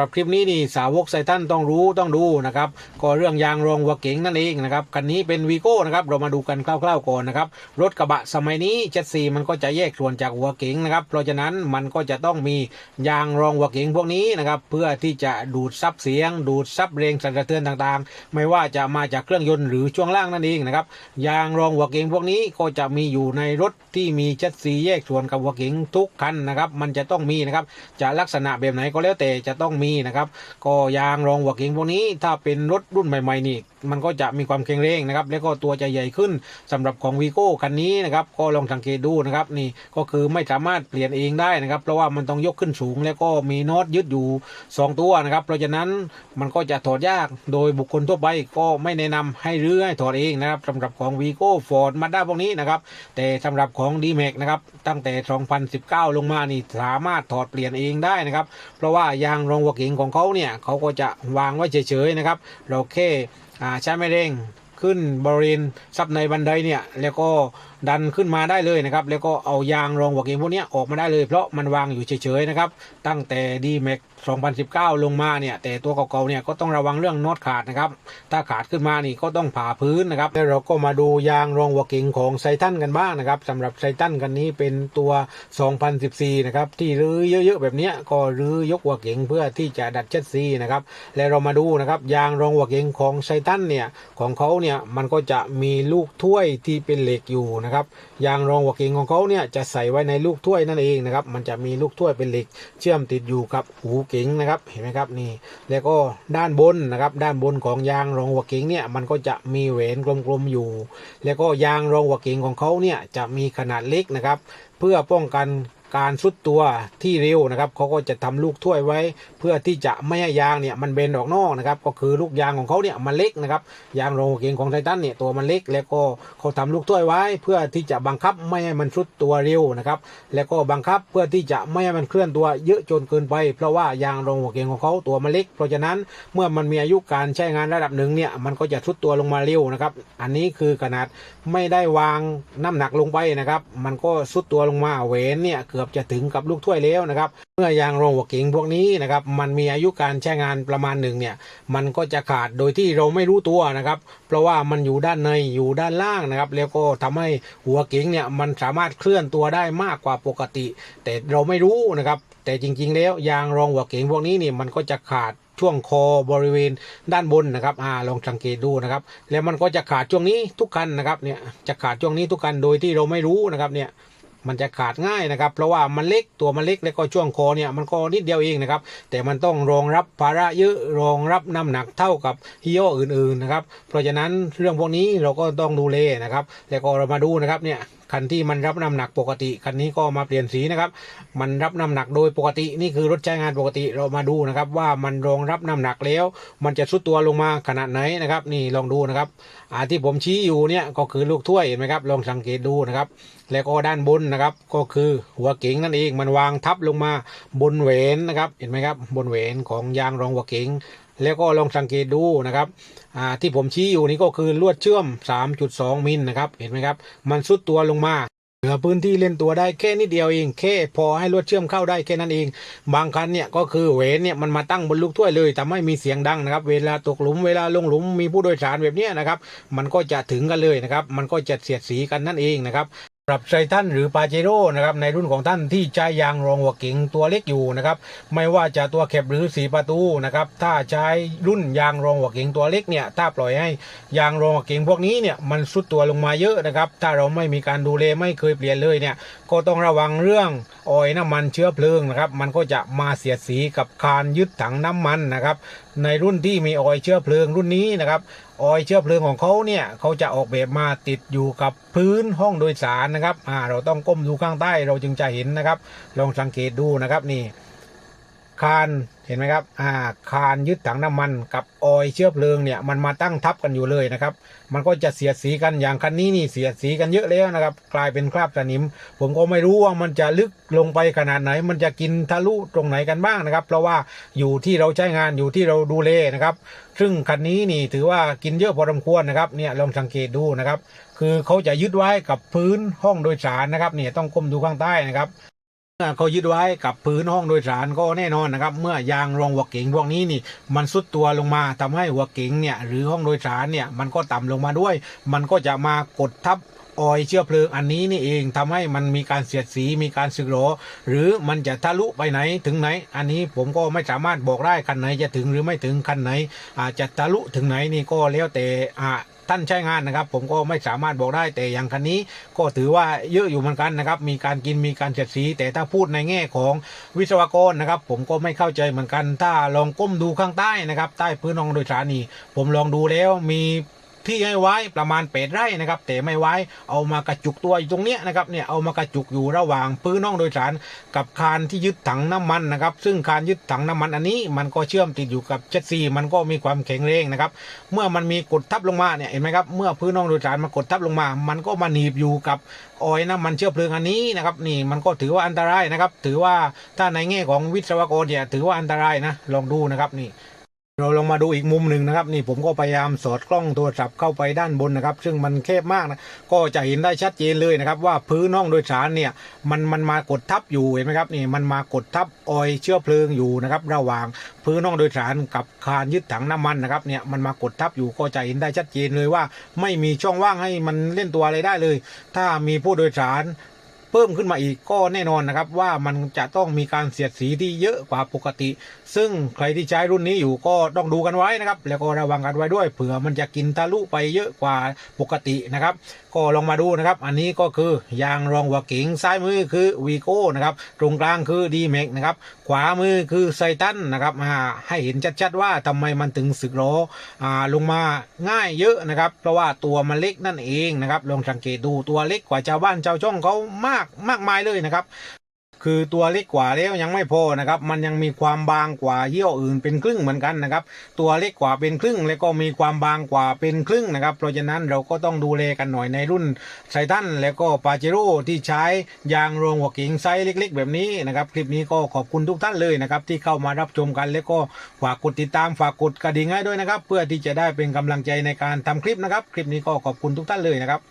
หรับคลิปนี้นี่สาวกไซตันต้องรู้ต้องดูนะครับก็เรื่องยางรองหัวเก๋งนั่นเองนะครับคันนี้เป็นวีโก้นะครับเรามาดูกันคร่าวๆก่อนนะครับรถกระบะสมัยนี้เจ็ดสีมันก็จะแยกส่วนจากหัวเก๋งนะครับเพราะฉะนั้นมันก็จะต้องมียางรองหัวเก๋งพวกนี้นะครับเพื่อที่จะดูดซับเสียง ดูดซับแรงสั่นสะเทือนต่างๆ ไม่ว่าจะมาจากเครื่องยนต์หรือช่วงล่างนั่นเองนะครับยางรองหัวเก๋งพวกนี้ก็จะมีอยู่ในรถที่มีเจ็ดสีแยกส่วนกับหัวเก๋งทุกคันนะครับมันจะต้องมีนะครับจะลักษณะแบบไหนก็แล้วแต่จะต้องมีนะครับ ก็ยางรองหัวเก่งพวกนี้ถ้าเป็นรถรุ่นใหม่ๆนี่ มันก็จะมีความแข็งแรงนะครับ แล้วก็ตัวจะใหญ่ขึ้นสำหรับของวีโก้คันนี้นะครับ ก็ลองสังเกตดูนะครับนี่ก็คือไม่สามารถเปลี่ยนเองได้นะครับ เพราะว่ามันต้องยกขึ้นสูง แล้วก็มีน็อตยึดอยู่ 2 ตัวนะครับ เพราะฉะนั้นมันก็จะถอดยากโดยบุคคลทั่วไปก็ไม่แนะนำให้รื้อให้ถอดเองนะครับสำหรับของวีโก้ฟอร์ดมาด้าพวกนี้นะครับ แต่สำหรับของดีแม็กนะครับตั้งแต่ 2019 ลงมานี่สามารถถอดเปลี่ยนเองได้นะครับ เพราะว่ายางรองหัวเก๋งของเขาเนี่ยเขาก็จะวางไว้เฉยๆนะครับ เราแค่ อ่าใช้ไม่เร่ง ขึ้นบริเวณซับในบันไดเนี่ยแล้วก็ดันขึ้นมาได้เลยนะครับแล้วก็เอายางรองหัวเก๋งพวกนี้ออกมาได้เลย เพราะมันวางอยู่เฉยๆนะครับตั้งแต่ดีแม็ก2019 ลงมาเนี่ยแต่ตัวเก่าๆเนี่ยก็ต้องระวังเรื่องน็อตขาดนะครับถ้าขาดขึ้นมานี่ก็ต้องผ่าพื้นนะครับแล้วเราก็มาดูยางรองหัวเก๋งของไซตันกันบ้างนะครับสำหรับไซตันกันนี้เป็นตัว 2014 นะครับที่รื้อเยอะๆแบบนี้ก็รื้อยกหัวเก๋งเพื่อที่จะดัดเช็ดซีนะครับแล้วเรามาดูนะครับยางรองหัวเก๋งของไซตันเนี่ยของเขาเนี่ยมันก็จะมีลูกถ้วยที่เป็นเหล็กอยู่นะครับยางรองหัวเก๋งของเขาเนี่ยจะใส่ไว้ในลูกถ้วยนั่นเองนะครับมันจะมีลูกถ้วยเป็นเหล็ก เชื่อมติดอยู่กับหูเก๋งนะครับเห็นไหมครับนี่แล้วก็ด้านบนนะครับด้านบนของยางรองหัวเก๋งเนี่ยมันก็จะมีแหวนกลมๆอยู่ แล้วก็ยางรองหัวเก๋งของเขาเนี่ยจะมีขนาดเล็กนะครับเพื่อป้องกัน การสุดตัวที่เร็วนะครับเขาก็จะทำลูกถ้วยไว้ เพื่อที่จะไม่ให้ยางเนี่ยมันเบนออกนอกนะครับก็คือลูกยางของเขาเนี่ยมันเล็กนะครับยางโรงหัวเก๋งของไททันเนี่ยตัวมันเล็ก แล้วก็เขาทำลูกถ้วยไว้ เพื่อที่จะบังคับไม่ให้มันสุดตัวเร็วนะครับแล้วก็บังคับเพื่อที่จะไม่ให้มันเคลื่อนตัวเยอะจนเกินไป เพราะว่ายางโรงหัวเก๋งของเขาตัวมันเล็ก เพราะฉะนั้นเมื่อมันมีอายุการใช้งานระดับหนึ่งเนี่ยมันก็จะสุดตัวลงมาเร็วนะครับอันนี้คือขนาดไม่ได้วางน้ำหนักลงไปนะครับมันก็สุดตัวลงมาแหวนเนี่ยเกือบจะถึงกับลูกถ้วยแล้วนะครับ เมื่อยางโรงหัวเก๋งพวกนี้นะครับมันมีอายุการใช้งานประมาณหนึ่งเนี่ยมันก็จะขาดโดยที่เราไม่รู้ตัวนะครับ เพราะว่ามันอยู่ด้านในอยู่ด้านล่างนะครับ แล้วก็ทำให้หัวเก๋งเนี่ยมันสามารถเคลื่อนตัวได้มากกว่าปกติ แต่เราไม่รู้นะครับ แต่จริง ๆ แล้วยางรองหัวเก๋งพวกนี้นี่มันก็จะขาดช่วงคอบริเวณด้านบนนะครับอ่าลองสังเกตดูนะครับ แล้วมันก็จะขาดช่วงนี้ทุกคันนะครับเนี่ยจะขาดช่วงนี้ทุกคันโดยที่เราไม่รู้นะครับเนี่ย มันจะขาดง่ายนะครับ เพราะว่ามันเล็กตัวมันเล็กแล้วก็ช่วงคอเนี่ยมันก็นิดเดียวเองนะครับ แต่มันต้องรองรับภาระเยอะรองรับน้ำหนักเท่ากับฮีโออื่นๆนะครับ เพราะฉะนั้นเรื่องพวกนี้เราก็ต้องดูแลนะครับ แล้วก็เรามาดูนะครับเนี่ย คันที่มันรับน้ำหนักปกติ คันนี้ก็มาเปลี่ยนสีนะครับ มันรับน้ำหนักโดยปกตินี่คือรถใช้งานปกติเรามาดูนะครับ ว่ามันรองรับน้ำหนักแล้ว มันจะสุดตัวลงมาขนาดไหนนะครับ นี่ลองดูนะครับอ่าที่ผมชี้อยู่เนี่ยก็คือลูกถ้วยเห็นไหมครับลองสังเกตดูนะครับ แล้วก็ด้านบนนะครับ ก็คือหัวเก๋งนั่นเองมันวางทับลงมาบนแหวนนะครับ เห็นไหมครับบนแหวนของยางรองหัวเก๋ง แล้วก็ลองสังเกตดูนะครับที่ผมชี้อยู่นี่ก็คือลวดเชื่อม 3.2 มิลนะครับเห็นไหมครับ มันสุดตัวลงมาเหลือพื้นที่เล่นตัวได้แค่นิดเดียวเองแค่พอให้ลวดเชื่อมเข้าได้แค่นั้นเอง บางคันเนี่ยก็คือแหวนเนี่ยมันมาตั้งบนลูกถ้วยเลยทำให้มีเสียงดังนะครับ เวลาตกหลุมเวลาลงหลุมมีผู้โดยสารแบบนี้นะครับ มันก็จะถึงกันเลยนะครับ มันก็จะเสียดสีกันนั่นเองนะครับ ปรับไซทันหรือปาเจโร่นะครับในรุ่นของท่านที่ใช้ยางรองหัวเก๋งตัวเล็กอยู่นะครับไม่ว่าจะตัวแคบหรือสีประตูนะครับถ้าใช้รุ่นยางรองหัวเก๋งตัวเล็กเนี่ยถ้าปล่อยให้ยางรองหัวเก๋งพวกนี้เนี่ยมันสุดตัวลงมาเยอะนะครับถ้าเราไม่มีการดูแลไม่เคยเปลี่ยนเลยเนี่ยก็ต้องระวังเรื่องออยน้ำมันเชื้อเพลิงนะครับมันก็จะมาเสียดสีกับคานยึดถังน้ำมันนะครับในรุ่นที่มีออยเชื้อเพลิงรุ่นนี้นะครับออยเชื้อเพลิงของเขาเนี่ยเขาจะออกแบบมาติดอยู่กับพื้นห้องโดยสารนะครับอ่าเราต้องก้มดูข้างใต้เราจึงจะเห็นนะครับ ลองสังเกตดูนะครับนี่ คานเห็นไหมครับอ่าคานยึดถังน้ำมันกับออยเชื้อเพลิงเนี่ยมันมาตั้งทับกันอยู่เลยนะครับ มันก็จะเสียดสีกันอย่างคันนี้นี่เสียดสีกันเยอะแล้วนะครับ กลายเป็นคราบสนิม ผมก็ไม่รู้ว่ามันจะลึกลงไปขนาดไหน มันจะกินทะลุตรงไหนกันบ้างนะครับ เพราะว่าอยู่ที่เราใช้งานอยู่ที่เราดูแลนะครับ ซึ่งคันนี้นี่ถือว่ากินเยอะพอสมควรนะครับเนี่ยลองสังเกตดูนะครับ คือเขาจะยึดไว้กับพื้นห้องโดยสารนะครับเนี่ยต้องก้มดูข้างใต้นะครับ เขายึดไว้กับพื้นห้องโดยสารก็แน่นอนนะครับ เมื่อยางรองหัวเก๋งพวกนี้นี่มันซุดตัวลงมาทำให้หัวเก๋งเนี่ยหรือห้องโดยสารเนี่ยมันก็ต่ำลงมาด้วย มันก็จะมากดทับออยเชื้อเพลิงอันนี้นี่เองทำให้มันมีการเสียดสีมีการสึกหรอหรือมันจะทะลุไปไหนถึงไหน อันนี้ผมก็ไม่สามารถบอกได้คันไหนจะถึงหรือไม่ถึงคันไหน อาจจะทะลุถึงไหนนี่ก็แล้วแต่อ่า ท่านใช้งานนะครับ ผมก็ไม่สามารถบอกได้แต่อย่างคันนี้ก็ถือว่าเยอะอยู่เหมือนกันนะครับ มีการกินมีการเสียดสี แต่ถ้าพูดในแง่ของวิศวกรนะครับ ผมก็ไม่เข้าใจเหมือนกัน ถ้าลองก้มดูข้างใต้นะครับ ใต้พื้นรองโดยสารนี่ผมลองดูแล้วมี ที่ให้ไว้ประมาณเป็ดไร่นะครับแต่ไม่ไว้เอามากระจุกตัวอยู่ตรงเนี้ยนะครับเนี่ยเอามากระจุกอยู่ระหว่างพื้นห้องโดยสารกับคานที่ยึดถังน้ำมันนะครับซึ่งคานยึดถังน้ำมันอันนี้ มันก็เชื่อมติดอยู่กับเจ็ตซีมันก็มีความแข็งแรงนะครับเมื่อมันมีกดทับลงมาเนี่ยเห็นไหมครับเมื่อพื้นห้องโดยสารมันกดทับลงมา มันก็มาหนีบอยู่กับออยน้ำมันเชื้อเพลิงอันนี้นะครับนี่มันก็ถือว่าอันตรายนะครับ ถือว่าถ้าในแง่ของวิศวกรเนี่ยถือว่าอันตรายนะลองดูนะครับนี่ เราลองมาดูอีกมุมหนึ่งนะครับนี่ผมก็พยายามสอดกล้องโทรศัพท์เข้าไปด้านบนนะครับ ซึ่งมันแคบมากนะก็จะเห็นได้ชัดเจนเลยนะครับ ว่าพื้นห้องโดยสารเนี่ยมันมันมากดทับอยู่เห็นไหมครับนี่มันมากดทับออยเชื้อเพลิงอยู่นะครับระหว่างพื้นห้องโดยสารกับคานยึดถังน้ำมันนะครับเนี่ยมันมากดทับอยู่ก็จะเห็นได้ชัดเจนเลยว่า ไม่มีช่องว่างให้มันเล่นตัวอะไรได้เลย ถ้ามีผู้โดยสาร เพิ่มขึ้นมาอีกก็แน่นอนนะครับ ว่ามันจะต้องมีการเสียดสีที่เยอะกว่าปกติ ซึ่งใครที่ใช้รุ่นนี้อยู่ก็ต้องดูกันไว้นะครับ แล้วก็ระวังกันไว้ด้วยเผื่อมันจะกินทะลุไปเยอะกว่าปกตินะครับก็ลองมาดูนะครับ อันนี้ก็คือยางรองหัวเก๋งซ้ายมือคือวีโก้นะครับ ตรงกลางคือดีเมกนะครับ ขวามือคือไซตันนะครับอ่าให้เห็นชัดๆว่าทำไมมันถึงสึกล้ออ่าลงมาง่ายเยอะนะครับ เพราะว่าตัวมันเล็กนั่นเองนะครับ ลองสังเกตดูตัวเล็กกว่าชาวบ้านชาวช่องเขามากมากมายเลยนะครับ คือตัวเล็กกว่าแล้วยังไม่พอนะครับ มันยังมีความบางกว่าเยี่ห้ออื่นเป็นครึ่งเหมือนกันนะครับ ตัวเล็กกว่าเป็นครึ่ง แล้วก็มีความบางกว่าเป็นครึ่งนะครับ เพราะฉะนั้นเราก็ต้องดูแลกันหน่อยในรุ่นไซตันแล้วก็ปาเจโร่ที่ใช้ยางรวงหัวกิ่งไซส์เล็ก ๆ แบบนี้นะครับ คลิปนี้ก็ขอบคุณทุกท่านเลยนะครับ ที่เข้ามารับชมกัน แล้วก็ฝากกดติดตามฝากกดกระดิ่งให้ด้วยนะครับ เพื่อที่จะได้เป็นกำลังใจในการทำคลิปนะครับ คลิปนี้ก็ขอบคุณทุกท่านเลยนะครับ